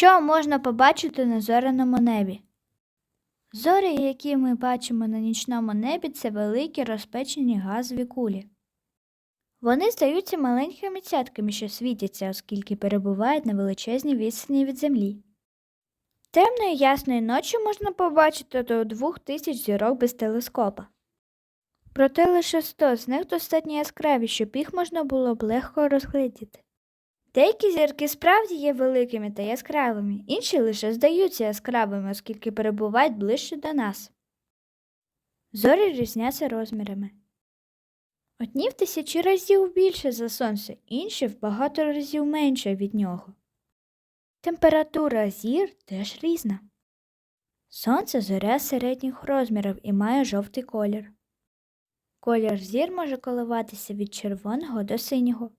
Що можна побачити на зоряному небі? Зорі, які ми бачимо на нічному небі, це великі розпечені газові кулі. Вони здаються маленькими цятками, що світяться, оскільки перебувають на величезній відстані від землі. Темної ясної ночі можна побачити до двох тисяч зірок без телескопа. Проте лише сто з них достатньо яскраві, щоб їх можна було б легко розглядіти. Деякі зірки справді є великими та яскравими, інші лише здаються яскравими, оскільки перебувають ближче до нас. Зорі різняться розмірами. Одні в тисячі разів більше за сонце, інші в багато разів менше від нього. Температура зір теж різна. Сонце зоря середніх розмірів і має жовтий колір. Колір зір може коливатися від червоного до синього.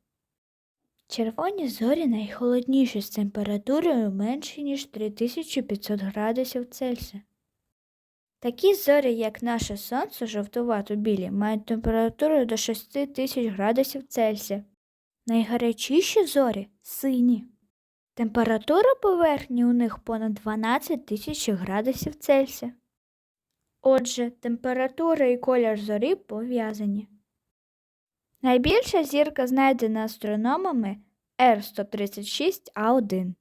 Червоні зорі найхолодніші з температурою менше, ніж 3500 градусів Цельсія. Такі зорі, як наше сонце, жовтувато білі, мають температуру до 6000 градусів Цельсія. Найгарячіші зорі сині. Температура поверхні у них понад 12 тисяч градусів Цельсія. Отже, температура і колір зорі пов'язані. Найбільша зірка, знайдена астрономами R136A1.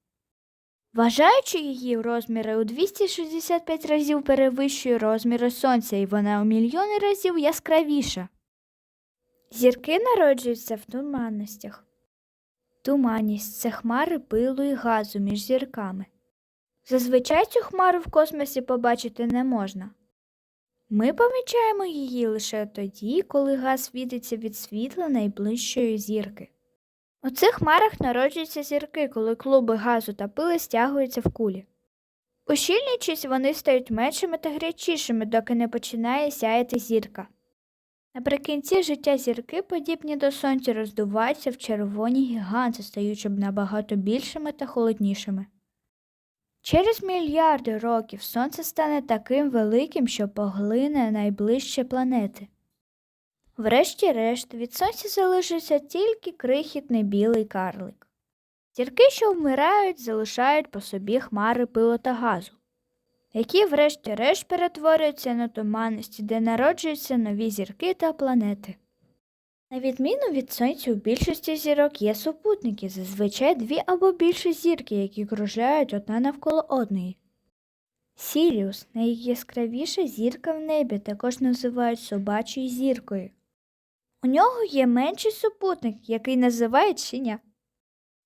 Вважаючи її розміри у 265 разів перевищує розміри Сонця, і вона у мільйони разів яскравіша. Зірки народжуються в туманностях. Туманність це хмари пилу і газу між зірками. Зазвичай цю хмару в космосі побачити не можна. Ми помічаємо її лише тоді, коли газ світиться від світла найближчої зірки. У цих хмарах народжуються зірки, коли клуби газу та пили стягуються в кулі. Ущільнюючись, вони стають меншими та гарячішими, доки не починає сяяти зірка. Наприкінці життя зірки, подібні до сонця, роздуваються в червоні гіганти, стаючи набагато більшими та холоднішими. Через мільярди років сонце стане таким великим, що поглине найближчі планети. Врешті-решт, від сонця залишиться тільки крихітний білий карлик. Зірки, що вмирають, залишають по собі хмари пилу та газу, які врешті-решт перетворюються на туманності, де народжуються нові зірки та планети. На відміну від сонця, у більшості зірок є супутники, зазвичай дві або більше зірки, які кружляють одна навколо одної. Сіріус найяскравіша зірка в небі, також називають собачою зіркою. У нього є менший супутник, який називають щеня.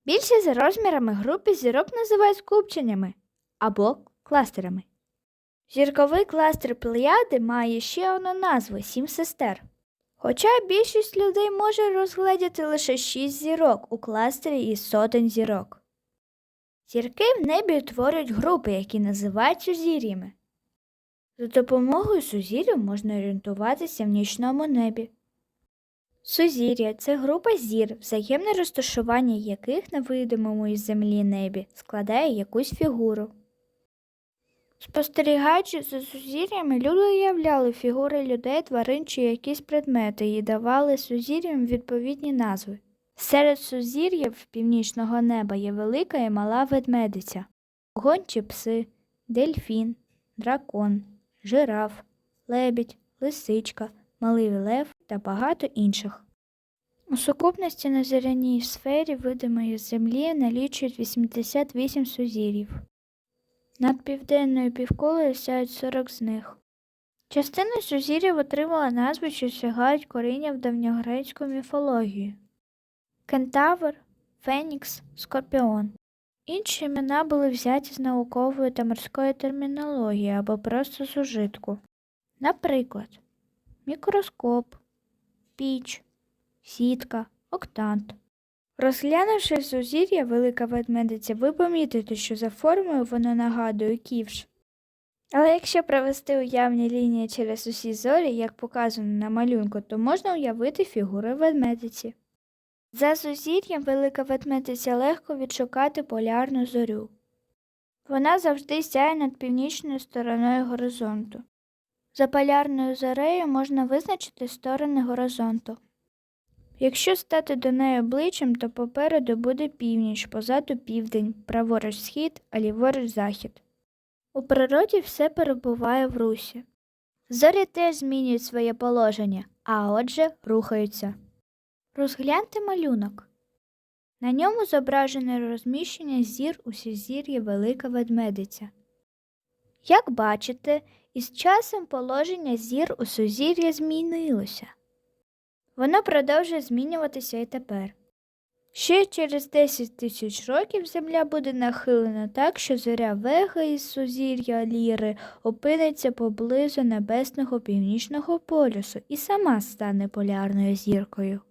Більші за розмірами групи зірок називають скупченнями або кластерами. Зірковий кластер Плеяди має ще одну назву сім сестер. Хоча більшість людей може розгледіти лише шість зірок у кластері із сотень зірок. Зірки в небі утворюють групи, які називають сузір'ями. За допомогою сузір'їв можна орієнтуватися в нічному небі. Сузір'я це група зір, взаємне розташування яких на видимому із землі небі складає якусь фігуру. Спостерігаючи за сузір'ями, люди уявляли фігури людей, тварин чи якісь предмети і давали сузір'ям відповідні назви. Серед сузір'їв північного неба є велика і мала ведмедиця, гончі пси, дельфін, дракон, жираф, лебідь, лисичка, малий лев та багато інших. У сукупності на зоряній сфері видимої землі налічують 88 сузір'їв. Над південною півкулею сяють 40 з них. Частина сузір'їв отримала назви, що сягають коріння в давньогрецьку міфологію Кентавр, Фенікс, Скорпіон. Інші імена були взяті з наукової та морської термінології або просто з ужитку. Наприклад, мікроскоп, піч, сітка, октант. Розглянувши сузір'я велика ведмедиця, ви помітите, що за формою воно нагадує ківш. Але якщо провести уявні лінії через усі зорі, як показано на малюнку, то можна уявити фігуру ведмедиці. За сузір'ям велика ведмедиця легко відшукати полярну зорю. Вона завжди сяє над північною стороною горизонту. За полярною зорею можна визначити сторони горизонту. Якщо стати до неї обличчям, то попереду буде північ, позаду південь, праворуч схід, а ліворуч захід. У природі все перебуває в русі. Зорі теж змінюють своє положення, а отже рухаються. Розгляньте малюнок. На ньому зображене розміщення зір у сузір'ї Велика Ведмедиця. Як бачите, із часом положення зір у сузір'ї змінилося. Воно продовжує змінюватися і тепер. Ще через 10 тисяч років Земля буде нахилена так, що зоря Вега із сузір'я Ліри опиниться поблизу небесного північного полюсу і сама стане полярною зіркою.